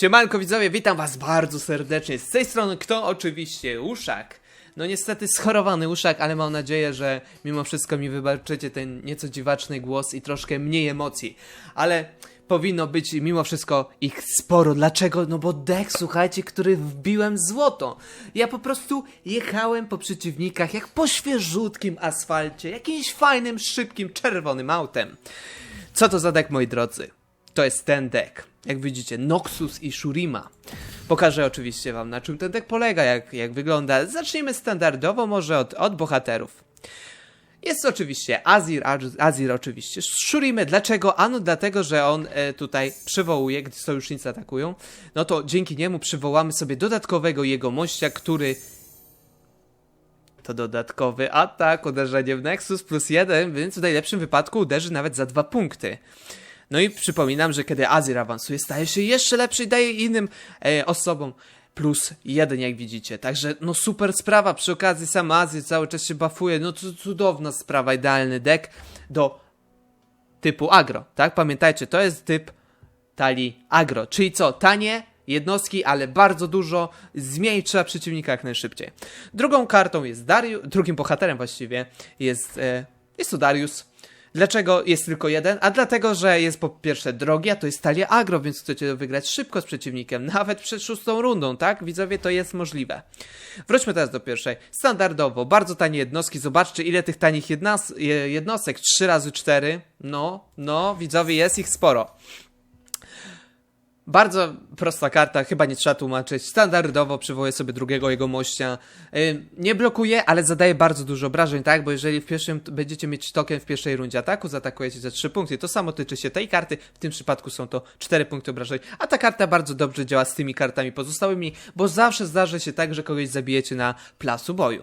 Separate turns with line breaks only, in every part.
Siemanko widzowie, witam was bardzo serdecznie. Z tej strony kto? Oczywiście Uszak. No niestety schorowany Uszak, ale mam nadzieję, że mimo wszystko mi wybaczycie ten nieco dziwaczny głos i troszkę mniej emocji. Ale powinno być mimo wszystko ich sporo. Dlaczego? No bo dek, słuchajcie, który wbiłem złoto. Ja po prostu jechałem po przeciwnikach jak po świeżutkim asfalcie, jakimś fajnym, szybkim, czerwonym autem. Co to za dek, moi drodzy? To jest ten deck. Jak widzicie, Noxus i Shurima. Pokażę oczywiście wam, na czym ten deck polega, jak, jak wygląda. Zacznijmy standardowo może od, od bohaterów. Jest oczywiście Azir, Az- Azir oczywiście. Shurimy, dlaczego? Ano dlatego, że on e, tutaj przywołuje, gdy sojusznicy atakują. No to dzięki niemu przywołamy sobie dodatkowego jego mościa, który to dodatkowy atak, uderzenie w Nexus plus jeden, więc w najlepszym wypadku uderzy nawet za dwa punkty. No i przypominam, że kiedy Azir awansuje, staje się jeszcze lepszy i daje innym e, osobom plus jeden, jak widzicie. Także, no super sprawa. Przy okazji sam Azir cały czas się bafuje. No cudowna sprawa, idealny deck do typu agro, tak? Pamiętajcie, to jest typ talii agro, czyli co? Tanie jednostki, ale bardzo dużo, zmienić trzeba przeciwnika jak najszybciej. Drugą kartą jest Darius, drugim bohaterem właściwie jest, e, jest to Darius. Dlaczego jest tylko jeden? A dlatego, że jest po pierwsze drogi, a to jest talia agro, więc chcecie wygrać szybko z przeciwnikiem, nawet przed szóstą rundą, tak? Widzowie, to jest możliwe. Wróćmy teraz do pierwszej. Standardowo, bardzo tanie jednostki, zobaczcie ile tych tanich jednostek, 3 razy 4 no, no, widzowie, jest ich sporo. Bardzo prosta karta, chyba nie trzeba tłumaczyć. Standardowo przywołuje sobie drugiego jego mościa. Yy, nie blokuje, ale zadaje bardzo dużo obrażeń, tak? Bo jeżeli w pierwszym będziecie mieć token w pierwszej rundzie ataku, zaatakujecie za 3 punkty. To samo tyczy się tej karty. W tym przypadku są to 4 punkty obrażeń. A ta karta bardzo dobrze działa z tymi kartami pozostałymi, bo zawsze zdarzy się tak, że kogoś zabijecie na placu boju.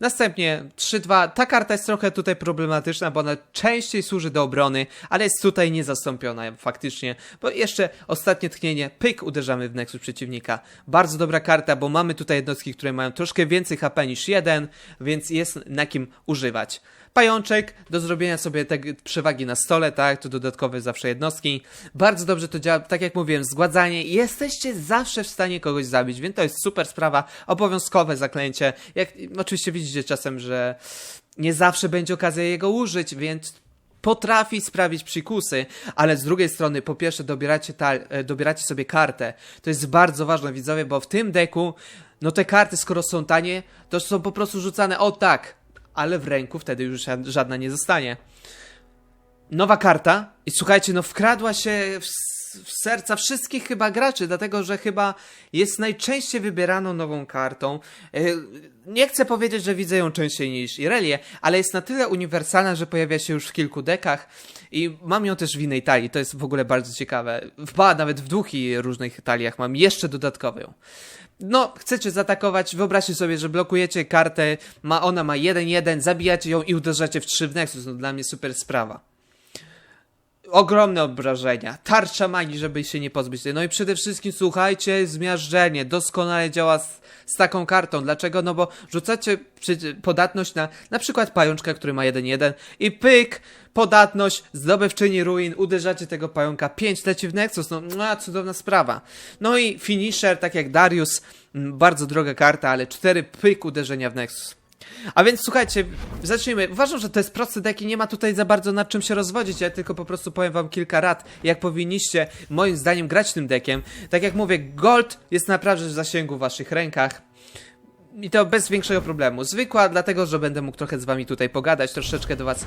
Następnie 3-2. Ta karta jest trochę tutaj problematyczna, bo ona częściej służy do obrony, ale jest tutaj niezastąpiona faktycznie, bo jeszcze ostatnie pyk, uderzamy w nexus przeciwnika. Bardzo dobra karta, bo mamy tutaj jednostki, które mają troszkę więcej HP niż jeden, więc jest na kim używać. Pajączek do zrobienia sobie te przewagi na stole, tak? To dodatkowe zawsze jednostki. Bardzo dobrze to działa, tak jak mówiłem, zgładzanie. Jesteście zawsze w stanie kogoś zabić, więc to jest super sprawa. Obowiązkowe zaklęcie. Jak oczywiście widzicie czasem, że nie zawsze będzie okazja jego użyć, więc potrafi sprawić psikusy, ale z drugiej strony, po pierwsze, dobieracie, e, dobieracie sobie kartę. To jest bardzo ważne, widzowie, bo w tym deku, no te karty, skoro są tanie, to są po prostu rzucane o tak, ale w ręku wtedy już ża- żadna nie zostanie. Nowa karta i słuchajcie, no wkradła się w, w serca wszystkich chyba graczy, dlatego że chyba jest najczęściej wybieraną nową kartą. E, Nie chcę powiedzieć, że widzę ją częściej niż Irelię, ale jest na tyle uniwersalna, że pojawia się już w kilku dekach i mam ją też w innej talii, to jest w ogóle bardzo ciekawe. Ba, nawet w dwóch różnych taliach mam jeszcze dodatkową. No, chcecie zaatakować, wyobraźcie sobie, że blokujecie kartę, ma, ona ma 1-1, zabijacie ją i uderzacie w 3 w Nexus, no dla mnie super sprawa ogromne obrażenia, tarcza magii, żeby się nie pozbyć. No i przede wszystkim, słuchajcie, zmiażdżenie doskonale działa z, z taką kartą. Dlaczego? No bo rzucacie podatność na na przykład pajączka, który ma 1-1 i pyk, podatność, zdobywczyni ruin, uderzacie tego pająka, 5 leci w Nexus, no mua, cudowna sprawa. No i finisher, tak jak Darius, bardzo droga karta, ale 4 pyk uderzenia w Nexus. A więc słuchajcie, zacznijmy. Uważam, że to jest prosty deck i nie ma tutaj za bardzo nad czym się rozwodzić. Ja tylko po prostu powiem wam kilka rad, jak powinniście moim zdaniem grać tym deckiem. Tak jak mówię, gold jest naprawdę w zasięgu w waszych rękach. I to bez większego problemu. Zwykła, dlatego że będę mógł trochę z wami tutaj pogadać, troszeczkę do was.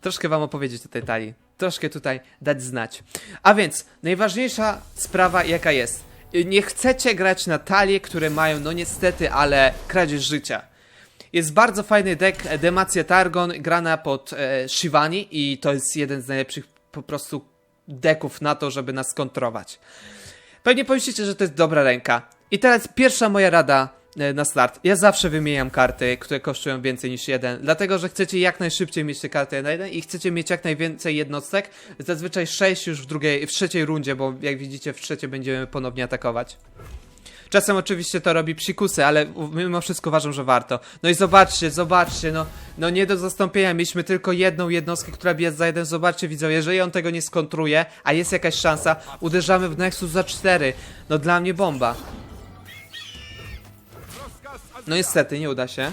Troszkę wam opowiedzieć o tej talii. Troszkę tutaj dać znać. A więc, najważniejsza sprawa jaka jest. Nie chcecie grać na talie, które mają, no niestety, ale kradzież życia. Jest bardzo fajny deck e, Demacia Targon, grana pod e, Shivani i to jest jeden z najlepszych po prostu deków na to, żeby nas kontrować. Pewnie pomyślicie, że to jest dobra ręka. I teraz pierwsza moja rada na start. Ja zawsze wymieniam karty, które kosztują więcej niż jeden, dlatego że chcecie jak najszybciej mieć te karty na jeden i chcecie mieć jak najwięcej jednostek. Zazwyczaj 6 już w drugiej, w trzeciej rundzie, bo jak widzicie w trzeciej będziemy ponownie atakować. Czasem oczywiście to robi psikusy, ale mimo wszystko uważam, że warto. No i zobaczcie, zobaczcie, no, no nie do zastąpienia. Mieliśmy tylko jedną jednostkę, która bije za jeden. Zobaczcie, widzowie, jeżeli on tego nie skontruje, a jest jakaś szansa, uderzamy w Nexus za 4. No dla mnie bomba. No niestety, nie uda się.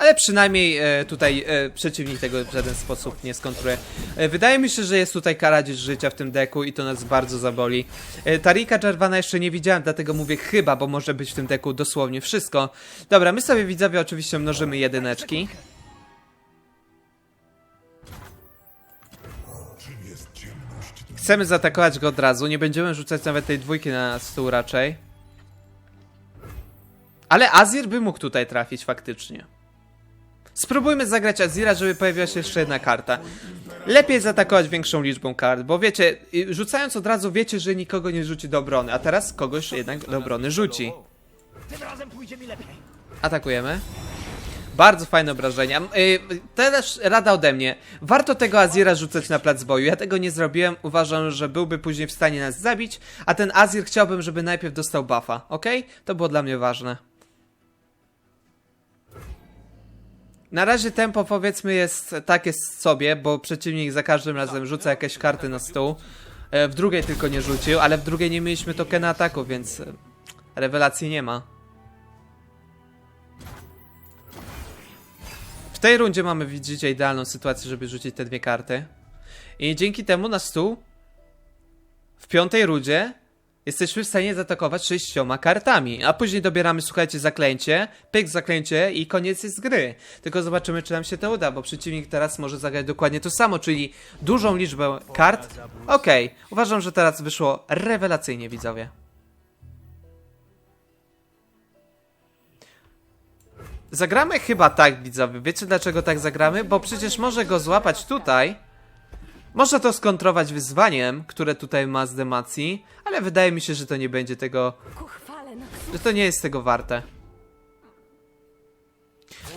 Ale przynajmniej e, tutaj e, przeciwnik tego w żaden sposób nie skontruje. E, wydaje mi się, że jest tutaj karadzież życia w tym deku i to nas bardzo zaboli. E, Tarika Jarvana jeszcze nie widziałem, dlatego mówię chyba, bo może być w tym deku dosłownie wszystko. Dobra, my sobie widzowie oczywiście mnożymy jedyneczki. Chcemy zaatakować go od razu, nie będziemy rzucać nawet tej dwójki na stół raczej. Ale Azir by mógł tutaj trafić faktycznie. Spróbujmy zagrać Azira, żeby pojawiła się jeszcze jedna karta. Lepiej zaatakować większą liczbą kart, bo wiecie, rzucając od razu wiecie, że nikogo nie rzuci do obrony, a teraz kogoś jednak do obrony rzuci.
Tym razem pójdzie mi lepiej.
Atakujemy. Bardzo fajne obrażenia. Yy, teraz rada ode mnie. Warto tego Azira rzucać na plac boju. Ja tego nie zrobiłem. Uważam, że byłby później w stanie nas zabić, a ten Azir chciałbym, żeby najpierw dostał buffa. Ok? To było dla mnie ważne. Na razie tempo powiedzmy jest takie sobie, bo przeciwnik za każdym razem rzuca jakieś karty na stół. E, W drugiej tylko nie rzucił, ale w drugiej nie mieliśmy tokena ataku, więc e, rewelacji nie ma. W tej rundzie mamy, widzicie, idealną sytuację, żeby rzucić te dwie karty. I dzięki temu na stół w piątej rundzie jesteśmy w stanie zaatakować sześcioma kartami. A później dobieramy, słuchajcie, zaklęcie, pyk zaklęcie i koniec jest gry. Tylko zobaczymy, czy nam się to uda, bo przeciwnik teraz może zagrać dokładnie to samo, czyli dużą liczbę kart. Okej, uważam, że teraz wyszło rewelacyjnie, widzowie. Zagramy chyba tak, widzowie. Wiecie dlaczego tak zagramy? Bo przecież może go złapać tutaj. Można to skontrować wyzwaniem, które tutaj ma z demacji, ale wydaje mi się, że to nie będzie tego, że to nie jest tego warte.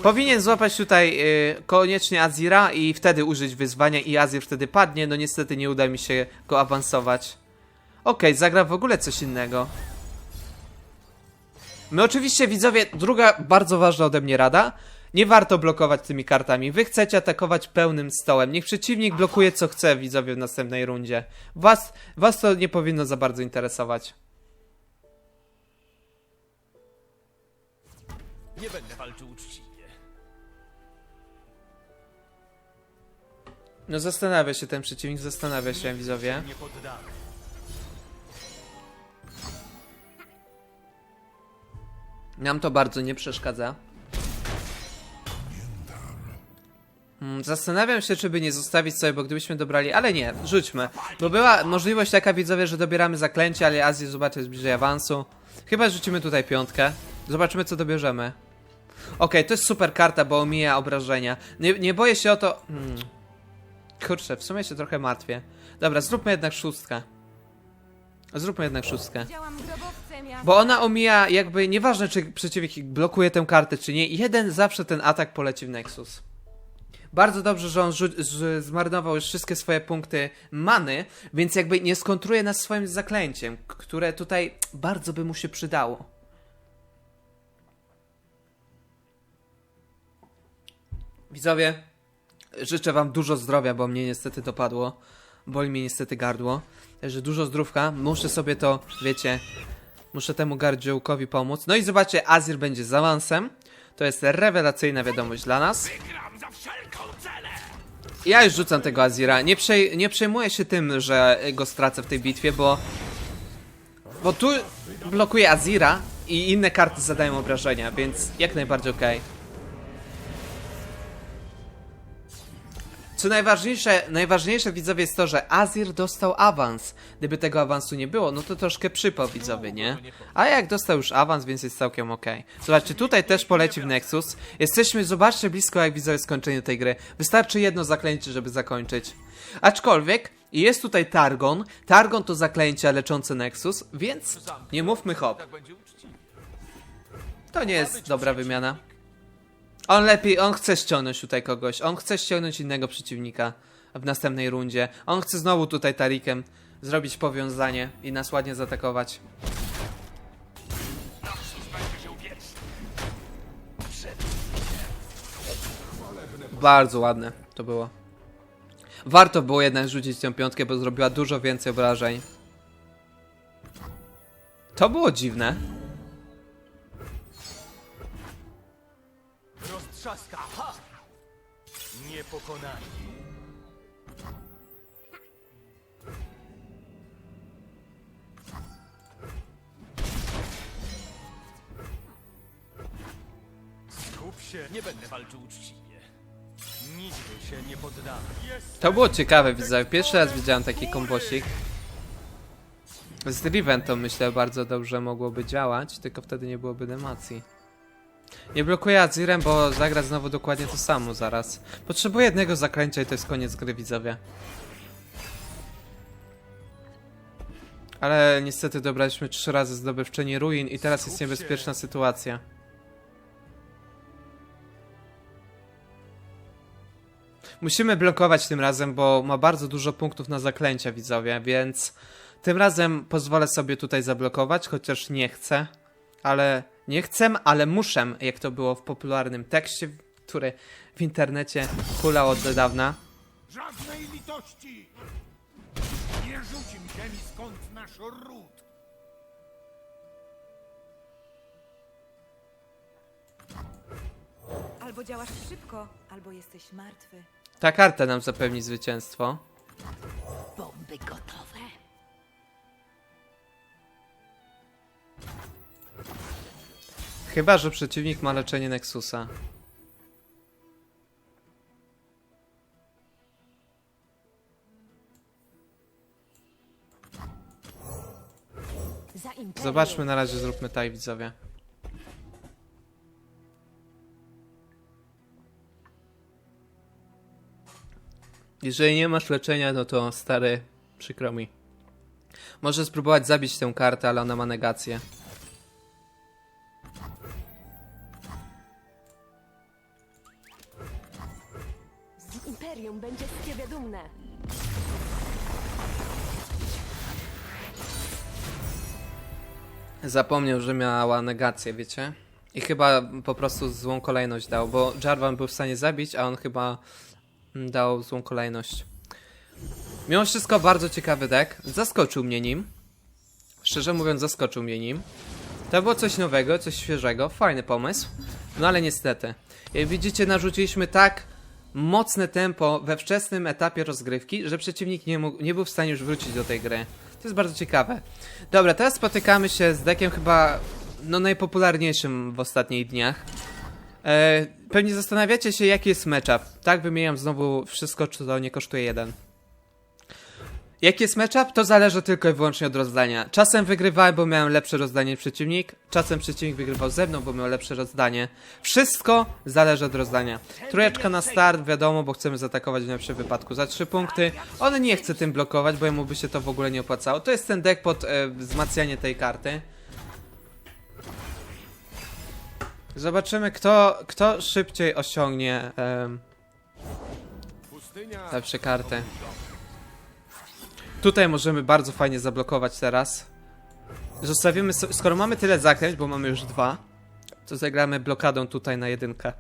Powinien złapać tutaj y, koniecznie Azira i wtedy użyć wyzwania i Azir wtedy padnie, no niestety nie uda mi się go awansować. Okej, zagra w ogóle coś innego. My oczywiście widzowie, druga bardzo ważna ode mnie rada. Nie warto blokować tymi kartami. Wy chcecie atakować pełnym stołem. Niech przeciwnik blokuje co chce, widzowie, w następnej rundzie. Was, was to nie powinno za bardzo interesować.
Nie będę walczył uczciwie.
No zastanawia się ten przeciwnik, zastanawia się, widzowie.
Nie poddamy.
Nam to bardzo nie przeszkadza. Zastanawiam się, czy by nie zostawić sobie, bo gdybyśmy dobrali, ale nie, rzućmy. Bo była możliwość taka, widzowie, że dobieramy zaklęcie, ale Azji zobaczy jest bliżej awansu. Chyba rzucimy tutaj piątkę. Zobaczymy, co dobierzemy. Okej, to jest super karta, bo omija obrażenia. Nie, nie boję się o to... Hmm. Kurczę, w sumie się trochę martwię. Dobra, zróbmy jednak szóstkę. Zróbmy jednak szóstkę. Bo ona omija jakby, nieważne czy przeciwnik blokuje tę kartę czy nie, jeden zawsze ten atak poleci w Nexus. Bardzo dobrze, że on zmarnował już wszystkie swoje punkty many, więc jakby nie skontruje nas swoim zaklęciem, które tutaj bardzo by mu się przydało. Widzowie, życzę wam dużo zdrowia, bo mnie niestety dopadło. Boli mnie niestety gardło. Także dużo zdrówka. Muszę sobie to, wiecie, Muszę temu gardziołkowi pomóc. No i zobaczcie, Azir będzie z awansem. To jest rewelacyjna wiadomość dla nas. Ja już rzucam tego Azira. Nie, przej nie przejmuję się tym, że go stracę w tej bitwie, bo... Bo tu blokuje Azira i inne karty zadają obrażenia, więc jak najbardziej okej. Co najważniejsze, najważniejsze widzowie jest to, że Azir dostał awans. Gdyby tego awansu nie było, no to troszkę przypał widzowie, nie? A jak dostał już awans, więc jest całkiem okej. Zobaczcie, tutaj też poleci w Nexus. Jesteśmy, zobaczcie blisko jak widzowie skończeniu tej gry. Wystarczy jedno zaklęcie, żeby zakończyć. Aczkolwiek jest tutaj Targon. Targon to zaklęcia leczące Nexus, więc nie mówmy hop. To nie jest dobra wymiana. On lepiej, on chce ściągnąć tutaj kogoś. On chce ściągnąć innego przeciwnika w następnej rundzie. On chce znowu tutaj Tarikiem zrobić powiązanie i nas ładnie zaatakować. Bardzo ładne to było. Warto było jednak rzucić tę piątkę, bo zrobiła dużo więcej obrażeń. To było dziwne.
Roztrzaska! Ha! Niepokonani. Skup się. Nie będę walczył uczciwie. Nigdy się nie poddam.
To było ciekawe, widzę. Pierwszy raz widziałem taki kombosik. Z Riven to myślę bardzo dobrze mogłoby działać, tylko wtedy nie byłoby demacji. Nie blokuję Azirem, bo zagra znowu dokładnie to samo zaraz. Potrzebuję jednego zaklęcia i to jest koniec gry, widzowie. Ale niestety dobraliśmy trzy razy zdobywczyni ruin i teraz jest niebezpieczna sytuacja. Musimy blokować tym razem, bo ma bardzo dużo punktów na zaklęcia, widzowie, więc tym razem pozwolę sobie tutaj zablokować, chociaż nie chcę, ale nie chcę, ale muszę, jak to było w popularnym tekście, który w internecie hulał od niedawna.
Żadnej litości! Nie rzuci mi ziemi, skąd nasz ród!
Albo działasz szybko, albo jesteś martwy.
Ta karta nam zapewni zwycięstwo.
Bomby gotowe.
Chyba, że przeciwnik ma leczenie Nexusa. Zobaczmy na razie, zróbmy tak, widzowie. Jeżeli nie masz leczenia, no to stary, przykro mi. Możesz spróbować zabić tę kartę, ale ona ma negację.
Imperium będzie z ciebie dumne.
Zapomniał, że miała negację, wiecie? I chyba po prostu złą kolejność dał, bo Jarvan był w stanie zabić, a on chyba dał złą kolejność. Mimo wszystko bardzo ciekawy deck. Zaskoczył mnie nim. Szczerze mówiąc, zaskoczył mnie nim. To było coś nowego, coś świeżego, fajny pomysł. No ale niestety. Jak widzicie, narzuciliśmy tak mocne tempo we wczesnym etapie rozgrywki, że przeciwnik nie, mógł, nie był w stanie już wrócić do tej gry. To jest bardzo ciekawe. Dobra, teraz spotykamy się z deckiem chyba no najpopularniejszym w ostatnich dniach. E, pewnie zastanawiacie się, jaki jest matchup. Tak, wymieniam znowu wszystko, czy to nie kosztuje jeden. Jaki jest matchup? To zależy tylko i wyłącznie od rozdania. Czasem wygrywałem, bo miałem lepsze rozdanie przeciwnik, czasem przeciwnik wygrywał ze mną, bo miał lepsze rozdanie. Wszystko zależy od rozdania. Trójeczka na start, wiadomo, bo chcemy zaatakować w najlepszym wypadku za 3 punkty. On nie chce tym blokować, bo jemu by się to w ogóle nie opłacało. To jest ten deck pod e, wzmacnianie tej karty. Zobaczymy, kto, kto szybciej osiągnie
Pustynia
lepsze karty. Tutaj możemy bardzo fajnie zablokować teraz. Zostawimy, so- skoro mamy tyle zakręć, bo mamy już dwa, to zagramy blokadą tutaj na jedynkę.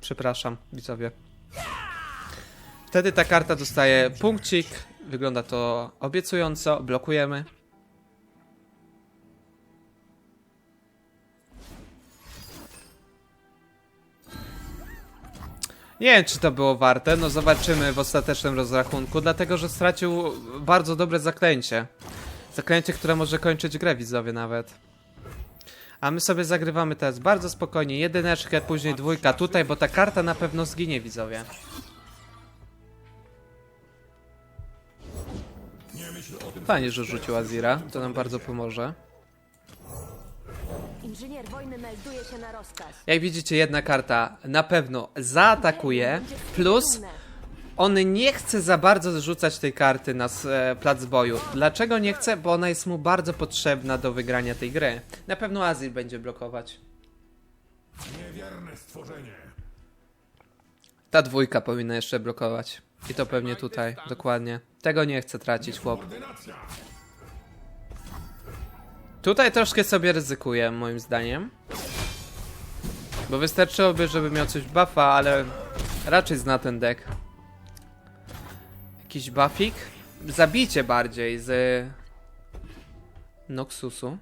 Przepraszam, widzowie. Wtedy ta karta dostaje punkcik. Wygląda to obiecująco. Blokujemy. Nie wiem, czy to było warte. No zobaczymy w ostatecznym rozrachunku, dlatego że stracił bardzo dobre zaklęcie. Zaklęcie, które może kończyć grę widzowie nawet. A my sobie zagrywamy teraz bardzo spokojnie jedyneczkę, później dwójka tutaj, bo ta karta na pewno zginie widzowie. Fajnie, że rzucił Azira, to nam bardzo pomoże.
Inżynier wojny melduje się na rozkaz.
Jak widzicie, jedna karta na pewno zaatakuje, plus on nie chce za bardzo zrzucać tej karty na e, plac boju. Dlaczego nie chce? Bo ona jest mu bardzo potrzebna do wygrania tej gry. Na pewno Azir będzie blokować.
niewierne stworzenie.
Ta dwójka powinna jeszcze blokować. I to pewnie tutaj, dokładnie. Tego nie chcę tracić, chłop. Tutaj troszkę sobie ryzykuję, moim zdaniem. Bo wystarczyłoby, żeby miał coś buffa, ale raczej zna ten deck. Jakiś buffik? Zabicie bardziej z Noxusu.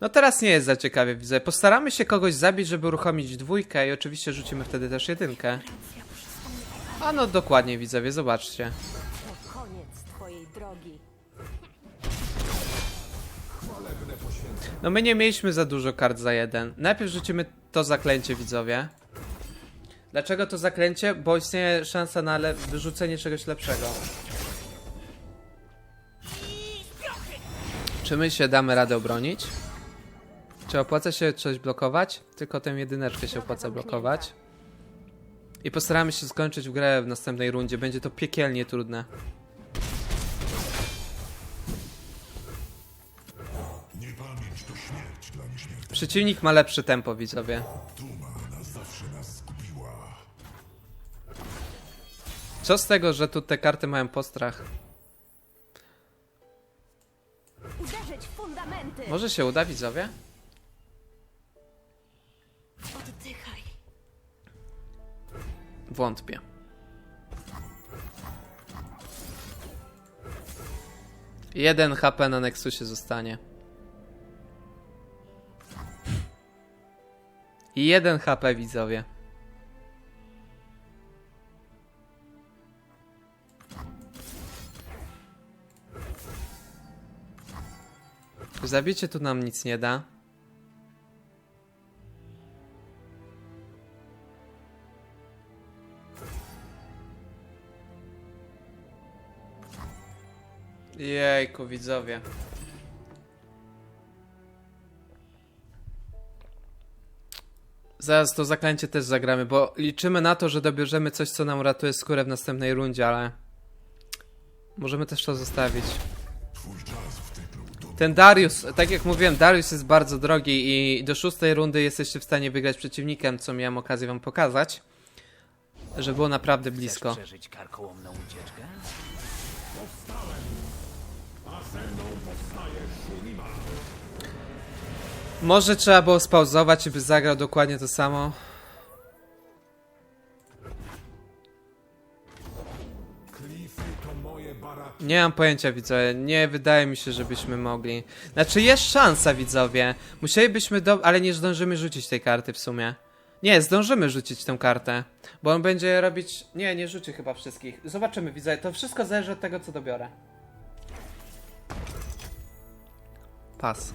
No teraz nie jest za ciekawie, widzę. Postaramy się kogoś zabić, żeby uruchomić dwójkę i oczywiście rzucimy wtedy też jedynkę. A no dokładnie widzowie, zobaczcie.
To koniec twojej drogi.
No my nie mieliśmy za dużo kart za jeden. Najpierw rzucimy to zaklęcie widzowie. Dlaczego to zaklęcie? Bo istnieje szansa na wyrzucenie czegoś lepszego. Czy my się damy radę obronić? Czy opłaca się coś blokować? Tylko tę jedyneczkę się opłaca blokować. I postaramy się skończyć w grę w następnej rundzie. Będzie to piekielnie trudne. Przeciwnik ma lepsze tempo, widzowie. Co z tego, że tu te karty mają postrach? Może się uda, widzowie?
Oddychaj.
Wątpię. Jeden HP na Nexusie zostanie. Jeden HP widzowie. Zabicie tu nam nic nie da. Jejku, widzowie. Zaraz to zaklęcie też zagramy, bo liczymy na to, że dobierzemy coś, co nam uratuje skórę w następnej rundzie, ale... Możemy też to zostawić. Ten Darius, tak jak mówiłem, Darius jest bardzo drogi i do szóstej rundy jesteście w stanie wygrać przeciwnikiem, co miałem okazję wam pokazać. Że było naprawdę blisko.
Chcesz przeżyć karkołomną ucieczkę?
Może trzeba było spauzować by zagrał dokładnie to samo. Nie mam pojęcia, widzowie. Nie wydaje mi się, żebyśmy mogli. Znaczy, jest szansa, widzowie. Musielibyśmy do... Ale nie zdążymy rzucić tej karty w sumie. Nie, zdążymy rzucić tę kartę. Bo on będzie robić... Nie, nie rzuci chyba wszystkich. Zobaczymy, widzowie. To wszystko zależy od tego, co dobiorę. Pas.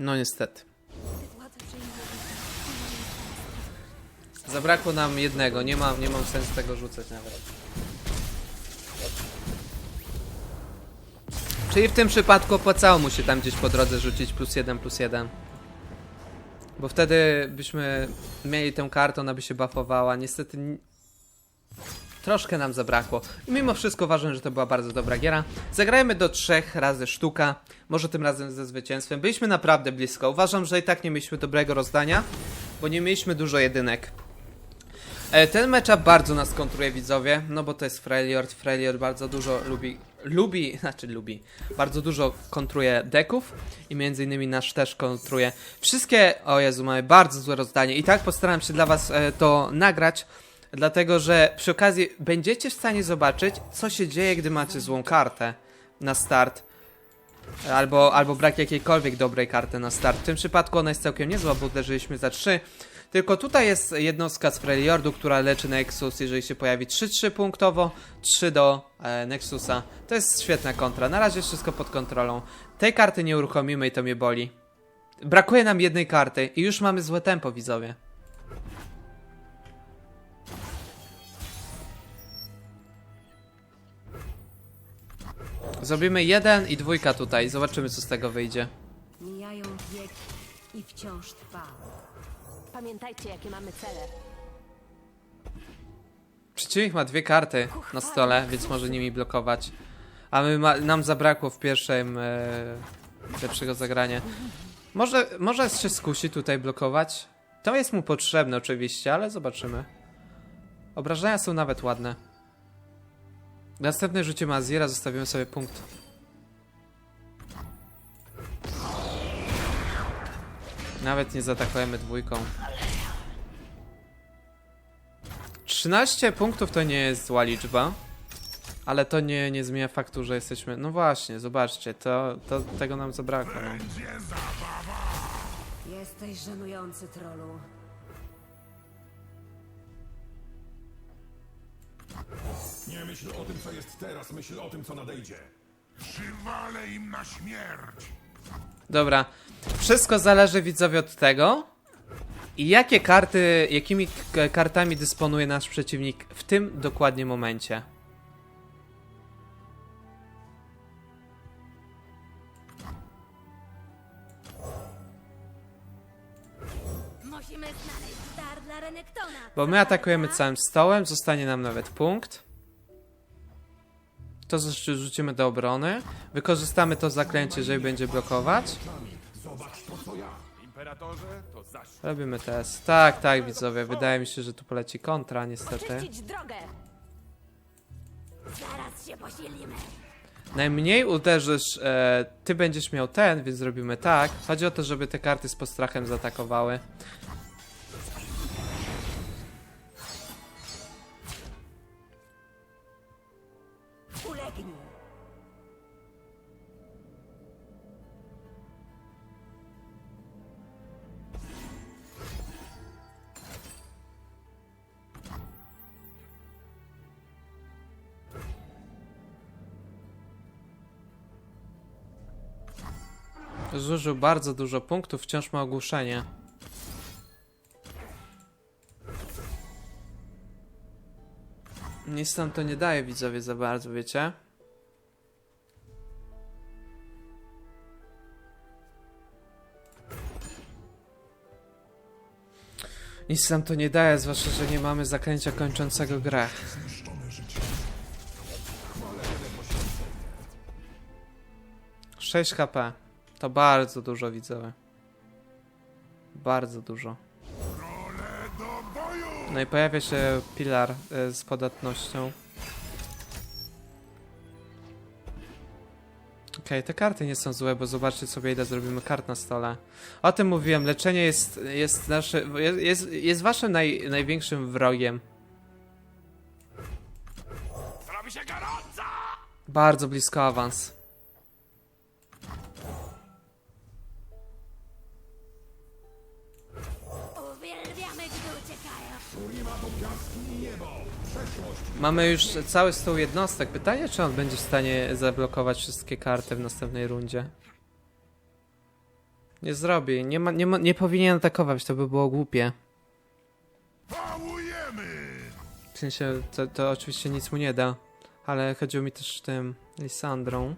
No niestety. Zabrakło nam jednego, nie mam, nie mam sensu tego rzucać nawet. Czyli w tym przypadku opłacało mu się tam gdzieś po drodze rzucić plus jeden, plus jeden. Bo wtedy byśmy mieli tę kartę, ona by się buffowała. Niestety ni- troszkę nam zabrakło. I mimo wszystko uważam, że to była bardzo dobra giera. Zagrajmy do trzech razy sztuka, może tym razem ze zwycięstwem. Byliśmy naprawdę blisko. Uważam, że i tak nie mieliśmy dobrego rozdania, bo nie mieliśmy dużo jedynek. E, Ten matchup bardzo nas kontruje widzowie, no bo to jest Freljord. Freljord bardzo dużo lubi, lubi, znaczy lubi, bardzo dużo kontruje deków i między innymi nasz też kontruje. Wszystkie, o Jezu, mamy bardzo złe rozdanie i tak postaram się dla was e, to nagrać, dlatego że przy okazji będziecie w stanie zobaczyć, co się dzieje, gdy macie złą kartę na start. Albo, albo brak jakiejkolwiek dobrej karty na start. W tym przypadku ona jest całkiem niezła, bo uderzyliśmy za 3. Tylko tutaj jest jednostka z Freljordu, która leczy Nexus, jeżeli się pojawi 3-3 punktowo, 3 do e, Nexusa. To jest świetna kontra. Na razie wszystko pod kontrolą. Tej karty nie uruchomimy i to mnie boli. Brakuje nam jednej karty i już mamy złe tempo, widzowie. Zrobimy jeden i dwójka tutaj. Zobaczymy, co z tego wyjdzie.
Mijają wieki i wciąż trwa.
Pamiętajcie, jakie mamy cele.
Przeciwnik ma dwie karty na stole, więc może nimi blokować. A my ma, nam zabrakło w pierwszym e, lepszego zagrania. Może, może się skusi tutaj blokować? To jest mu potrzebne oczywiście, ale zobaczymy. Obrażenia są nawet ładne. Następne rzucie Maziera zostawimy sobie punkt. Nawet nie zaatakujemy dwójką. 13 punktów to nie jest zła liczba. Ale to nie, nie zmienia faktu, że jesteśmy. No właśnie, zobaczcie, to, to tego nam zabrakło.
Jesteś żenujący, trolu.
Nie myśl o tym, co jest teraz, myśl o tym, co nadejdzie.
Przywalę im na śmierć.
Dobra, wszystko zależy widzowie od tego, i jakie karty, jakimi k- kartami dysponuje nasz przeciwnik w tym dokładnie momencie.
Musimy znaleźć dar dla Renektona.
Bo my atakujemy całym stołem, zostanie nam nawet punkt. To zrzu- rzucimy do obrony. Wykorzystamy to zaklęcie, jeżeli będzie blokować. Robimy test. Tak, tak, widzowie. Wydaje mi się, że tu poleci kontra, niestety. Najmniej uderzysz, e, ty będziesz miał ten, więc zrobimy tak. Chodzi o to, żeby te karty z postrachem zaatakowały. Zużył bardzo dużo punktów, wciąż ma ogłuszenie. Nic nam to nie daje, widzowie, za bardzo, wiecie? Nic nam to nie daje, zwłaszcza, że nie mamy zaklęcia kończącego grę.
Zniszczone życie.
6 HP. To bardzo dużo, widzowie. Bardzo dużo. No i pojawia się pilar y, z podatnością. Okej, te karty nie są złe, bo zobaczcie sobie ile zrobimy kart na stole. O tym mówiłem, leczenie jest, jest, nasze, jest, jest waszym naj, największym wrogiem. Bardzo blisko awans. Mamy już cały stół jednostek. Pytanie, czy on będzie w stanie zablokować wszystkie karty w następnej rundzie. Nie zrobi. Nie, ma, nie, ma, nie powinien atakować, to by było głupie. W sensie, to, to oczywiście nic mu nie da. Ale chodziło mi też tym Lisandrą.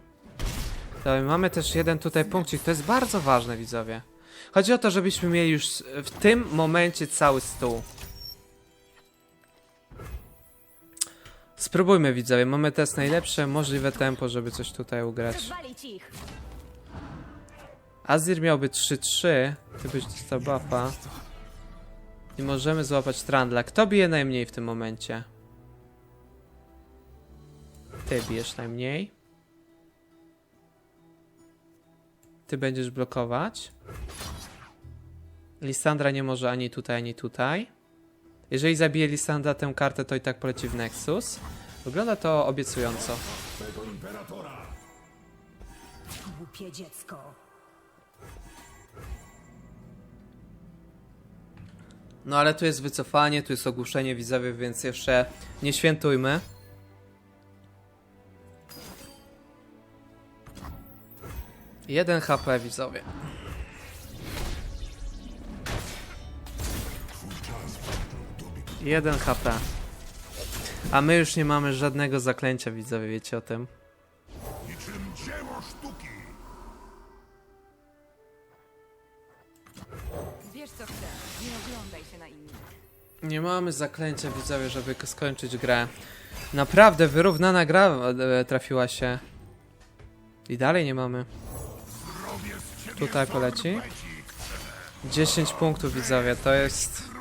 Dobra, mamy też jeden tutaj punkcik, to jest bardzo ważne, widzowie. Chodzi o to, żebyśmy mieli już w tym momencie cały stół. Spróbujmy, widzowie. Mamy teraz najlepsze możliwe tempo, żeby coś tutaj ugrać. Azir miałby 3-3, ty byś dostał buffa. I możemy złapać Trandla. Kto bije najmniej w tym momencie? Ty bijesz najmniej. Ty będziesz blokować. Lissandra nie może ani tutaj, ani tutaj. Jeżeli zabije Lissandra tę kartę, to i tak poleci w Nexus. Wygląda to obiecująco.
Głupie dziecko.
No ale tu jest wycofanie, tu jest ogłuszenie widzowie, więc jeszcze nie świętujmy. Jeden HP widzowie. Jeden HP. A my już nie mamy żadnego zaklęcia widzowie, wiecie o tym?
Niczym dzieło sztuki!
Wiesz co chcesz, nie oglądaj się na innych.
Nie mamy zaklęcia widzowie, żeby skończyć grę. Naprawdę wyrównana gra e, trafiła się. I dalej nie mamy.
Robię z ciebie
Tutaj poleci.
sorbecik.
10 punktów widzowie, to jest...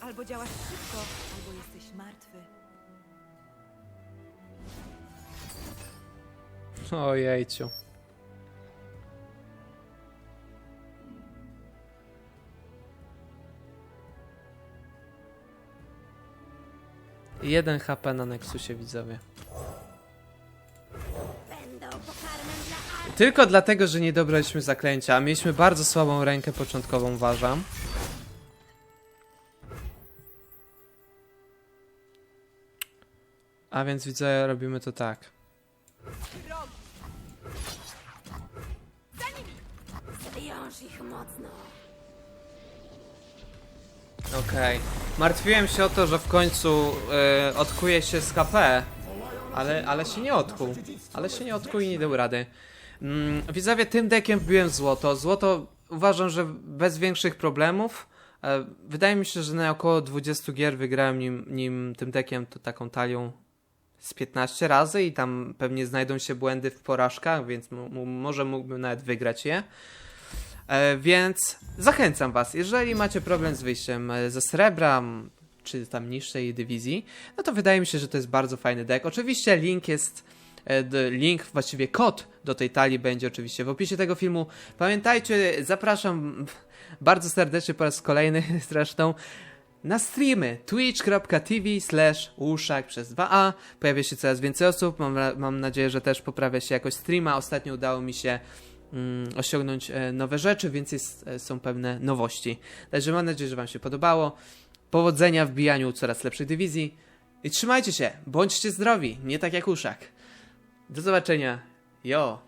Albo działasz szybko, albo jesteś martwy.
Ojejciu. Jeden HP na Nexusie widzowie. Tylko dlatego, że nie dobraliśmy zaklęcia, a mieliśmy bardzo słabą rękę początkową, uważam. A więc widzę, robimy to tak.
Ich mocno.
Okej. Martwiłem się o to, że w końcu odkuje się z KP, ale, ale się nie odkuł. Ale się nie odkuł i nie dał rady. Mm, widzowie, tym dekiem wbiłem złoto. Złoto uważam, że bez większych problemów. E, wydaje mi się, że na około 20 gier wygrałem nim, nim tym dekiem, to taką talią z 15 razy i tam pewnie znajdą się błędy w porażkach, więc może mógłbym nawet wygrać je. E, więc zachęcam Was, jeżeli macie problem z wyjściem e, ze srebra, czy tam niższej dywizji, no to wydaje mi się, że to jest bardzo fajny deck. Oczywiście link jest, link, właściwie kod do tej talii będzie oczywiście w opisie tego filmu. Pamiętajcie, zapraszam bardzo serdecznie po raz kolejny zresztą na streamy twitch.tv slash uszak przez 2a. Pojawia się coraz więcej osób, mam, mam nadzieję, że też poprawia się jakość streama. Ostatnio udało mi się mm, osiągnąć e, nowe rzeczy, więc jest, e, są pewne nowości. Także mam nadzieję, że Wam się podobało. Powodzenia w bijaniu coraz lepszych dywizji. I trzymajcie się, bądźcie zdrowi, nie tak jak uszak. Do zobaczenia. Jo.